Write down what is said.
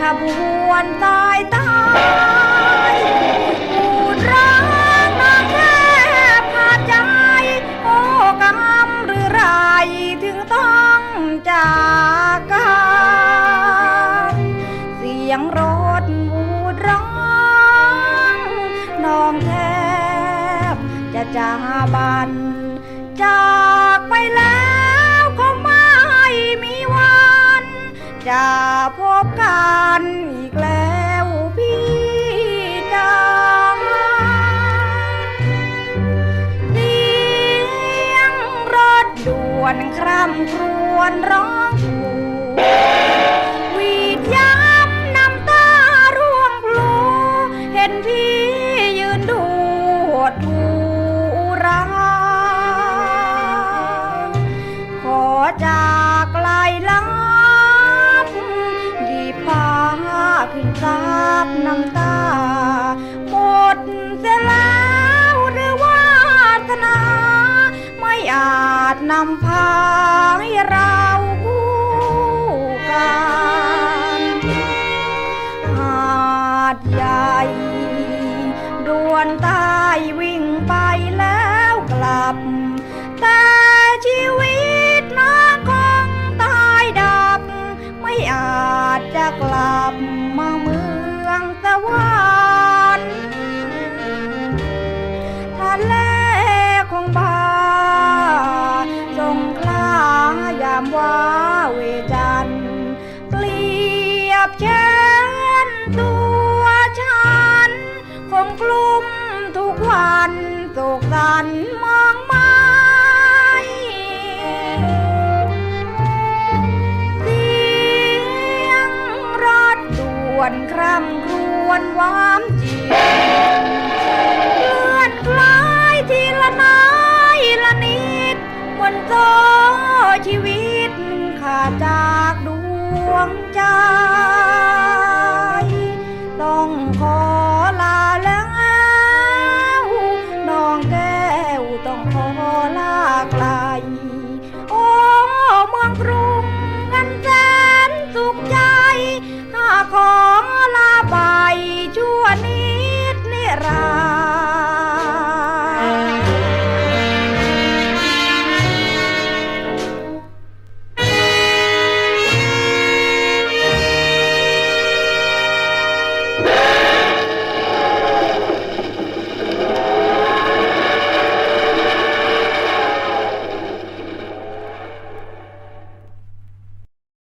ขบวนตายตายปูดร้างนาแค่ผาใจ โอ้กำหรือไรถึงต้องจากกันเสียงรถวูดร้องน้องแทบจะจาบันันอีกแล้วพี่จ๋าเสียงรถด่วนคร่ำครวญร้องผูาจนำพาให้เรา ฟ้าเวจันเปรียบเช่นตัวฉัน คงกลุ้มทุกวันโศกสันมองมาวนคร่ำครวนความจริ ของเจ้า